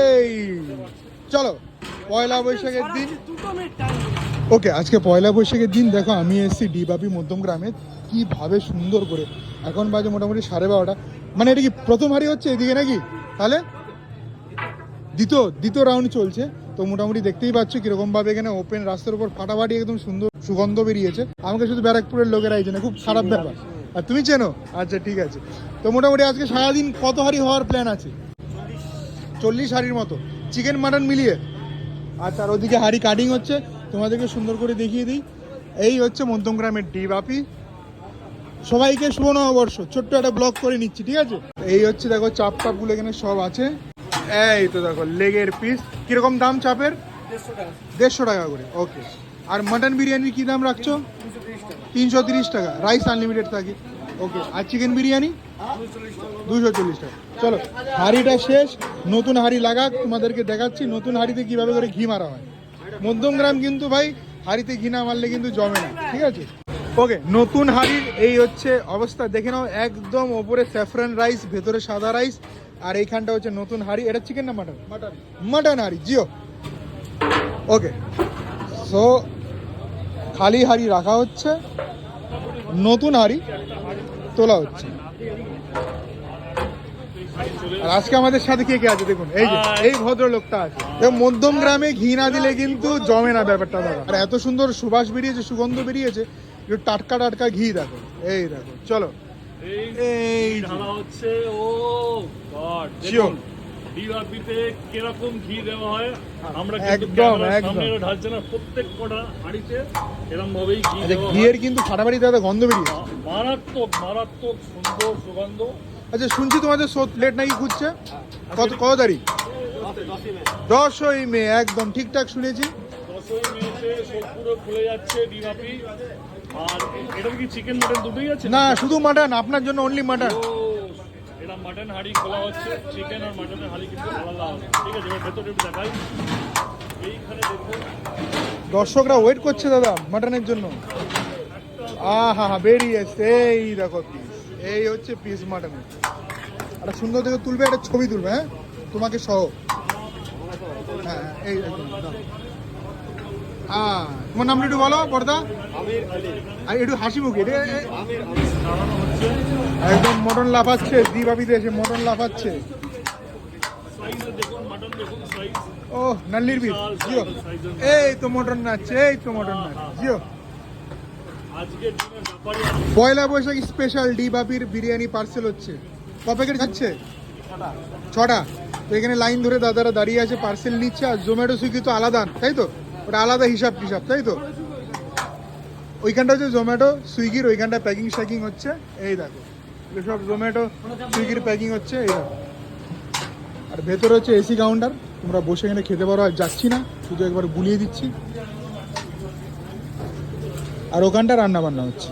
এই, চলো, পয়লা বৈশাখের দিন। ওকে, আজকে পয়লা বৈশাখের দিন, দেখো, আমি এসেছি ডিবাপি মধ্যম গ্রামে কীভাবে সুন্দর করে। এখন বাজে মোটামুটি সাড়ে বারোটা। মানে এটা কি প্রথম হারি হচ্ছে এদিকে নাকি? তাহলে? দ্বিতীয় দ্বিতীয় রাউন্ড চলছে। তো মোটামুটি দেখতেই পাচ্ছ কিরকমভাবে এখানে ওপেন রাস্তার উপর ফাটাফাটি একদম সুন্দর সুগন্ধ বেরিয়েছে। আমাকে শুধু ব্যারাকপুরের লোকেরা এই না খুব খারাপ ব্যাপার। আর তুমি চেনো? আচ্ছা ঠিক আছে। তো মোটামুটি আজকে সারাদিন কত হারি হওয়ার প্ল্যান আছে? চল্লিশ হাড়ির মতো। চিকেন মাটন মিলিয়ে। আর তার ওদিকে হাড়ি কাটিং হচ্ছে। তোমাদেরকে সুন্দর করে দেখিয়ে দিই। এই হচ্ছে মধ্যমগ্রামের ডিবাপি সবাইকে শুভ নববর্ষ। ছোট্ট একটা ব্লগ করে নিচ্ছি ঠিক আছে? এই হচ্ছে দেখো চাপ টাপগুলো এখানে সব আছে। এই তো দেখো লেগের পিস কীরকম দাম চাপের? দেড়শো টাকা। করে ওকে আর মাটন বিরিয়ানির কি দাম রাখছো? তিনশো তিনশো তিরিশ টাকা। রাইস আনলিমিটেড থাকে ওকে আর চিকেন বিরিয়ানি? দুশো চল্লিশ টাকা চলো হাঁড়িটা শেষ নতুন হাঁড়ি লাগাক তোমাদেরকে দেখাচ্ছি নতুন হাঁড়িতে কীভাবে করে ঘি মারা হয়। মধ্যমগ্রাম কিন্তু ভাই হাঁড়িতে ঘি না মারলে কিন্তু জমে না ঠিক আছে? ওকে নতুন হাঁড়ির এই হচ্ছে অবস্থা। দেখে নাও একদম ওপরে স্যাফরান রাইস ভেতরে সাদা রাইস আর এইখানটা হচ্ছে নতুন হাঁড়ি। এটা চিকেন না মাটন মাটন মাটন হাঁড়ি জিও। ওকে সো খালি হাঁড়ি রাখা হচ্ছে নতুন হাঁড়ি তোলা হচ্ছে। আর আজকে আমাদের সাথে কে কে আছে দেখুন? এই যে এই ভদ্রলোকটা আছে। মধ্যম গ্রামে ঘি না দিলে কিন্তু জমে না ব্যাপারটা দাদা। আর এত সুন্দর সুবাস বেরিয়েছে সুগন্ধ বেরিয়েছে একটু টাটকা টাটকা ঘি দেখো। এই দেখো চলো। এই এই ঢালা হচ্ছে ও গড দেখুন ডিআরপিতে কীরকম ঘি দেওয়া হয় আমরা কিন্তু একদম, সামনে ঢালছে না প্রত্যেক কটা হাঁড়িতে এরকম ভাবেই ঘি আচ্ছা ঘিয়ের কিন্তু ফাটাফাটি দাদা গন্ধ বেরিয়েছে। মারাত্মক মারাত্মক সুন্দর সুগন্ধ। আচ্ছা শুনছি তোমাদের লেট নাকি খুঁজছে? কত কত তারিখ? দশই মে একদম ঠিকঠাক শুনেছি। না শুধু মাটন আপনার জন্য অনলি মাটন মাটন হাঁড়ি খোলা হচ্ছে চিকেন আর মাটনের হাঁড়ি কিন্তু আলাদা ঠিক আছে ভেতরে দেখাই। এইখানে দর্শকরা ওয়েট করছে দাদা মাটনের জন্য। আহা হা বেরিয়ে এসছে এই দেখো এই হচ্ছে পিস মাটনের একটা সুন্দর দেখে তুলবে একটা ছবি তুলবে হ্যাঁ? তোমাকে সহ। হ্যাঁ হ্যাঁ, এই। আহ, তোমার নামটা একটু বলো বর্দা আর একটু হাসি মুখে একদম মটন লাফাচ্ছে দিবাবিতে এসে মটন লাফাচ্ছে। মাটন ও নাল্লির বিট জিও। এই তো মটন নাচছে এই তো মটন নাচছে জিও। পয়লা বৈশাখ স্পেশাল ডি বাপির বিরিয়ানি পার্সেল হচ্ছে। ক প্যাকেট যাচ্ছে ছটা। তো এখানে লাইন ধরে দাদারা দাঁড়িয়ে আছে পার্সেল নিচ্ছে আর জোম্যাটো সুইগি তো আলাদা তাই তো? ওটা আলাদা হিসাব টিসাব তাই তো? ওইখানটা হচ্ছে জোম্যাটো সুইগির ওইখানটা প্যাকিং শ্যাকিং হচ্ছে। এই দেখো সব জোম্যাটো সুইগির প্যাকিং হচ্ছে এই দেখো। আর ভেতরে হচ্ছে এসি কাউন্টার তোমরা বসে এখানে খেতে পারো আর যাচ্ছি না শুধু একবার গুলিয়ে দিচ্ছি। আর ওখানটা রান্না বান্না হচ্ছে।